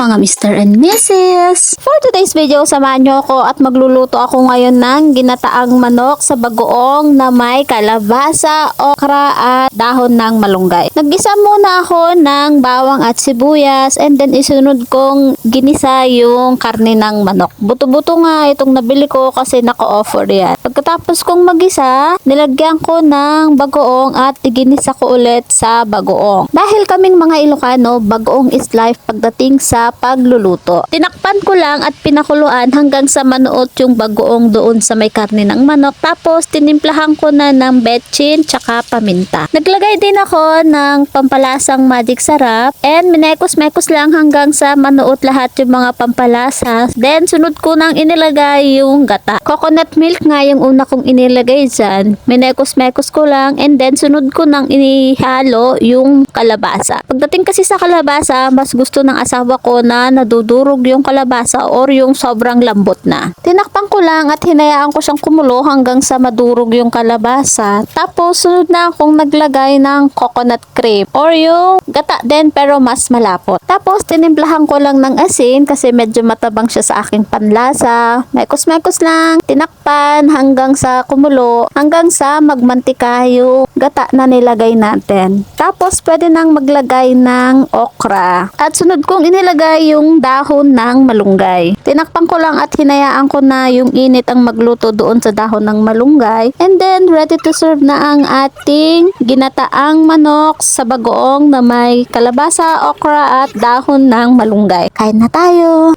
mga Mr. and Mrs. For today's video, samahan nyo ako at magluluto ako ngayon ng ginataang manok sa bagoong na may kalabasa, okra at dahon ng malunggay. Naggisa muna ako ng bawang at sibuyas and then isunod kong ginisa yung karne ng manok. Buto-buto nga itong nabili ko kasi naka-offer yan. Pagkatapos kong magisa, nilagyan ko ng bagoong at iginisa ko ulit sa bagoong. Dahil kaming mga Ilocano, bagoong is life pagdating sa pagluluto. Tinakpan ko lang at pinakuluan hanggang sa manuot yung bagoong doon sa may karne ng manok. Tapos tinimplahan ko na ng betchin tsaka paminta. Naglagay din ako ng pampalasang magic sarap and minekos-mekos lang hanggang sa manuot lahat yung mga pampalasa. Then sunod ko nang inilagay yung gata. Coconut milk nga yung una kong inilagay dyan. Minekos-mekos ko lang and then sunod ko nang inihalo yung kalabasa. Pagdating kasi sa kalabasa, mas gusto ng asawa ko na nadudurog yung kalabasa or yung sobrang lambot na. Tinakpan ko lang at hinayaan ko siyang kumulo hanggang sa madurog yung kalabasa. Tapos sunod na akong naglagay ng coconut cream or yung gata din pero mas malapot. Tapos tinimplahan ko lang ng asin kasi medyo matabang siya sa aking panlasa. Mekos-mekos lang, tinakpan hanggang sa kumulo, hanggang sa magmantika yung gata na nilagay natin. Tapos pwede nang maglagay ng okra. At sunod kong inilagay yung dahon ng malunggay. Tinakpan ko lang at hinayaan ko na yung init ang magluto doon sa dahon ng malunggay. And then ready to serve na ang ating ginataang manok sa bagoong na may kalabasa, okra at dahon ng malunggay. Kain na tayo!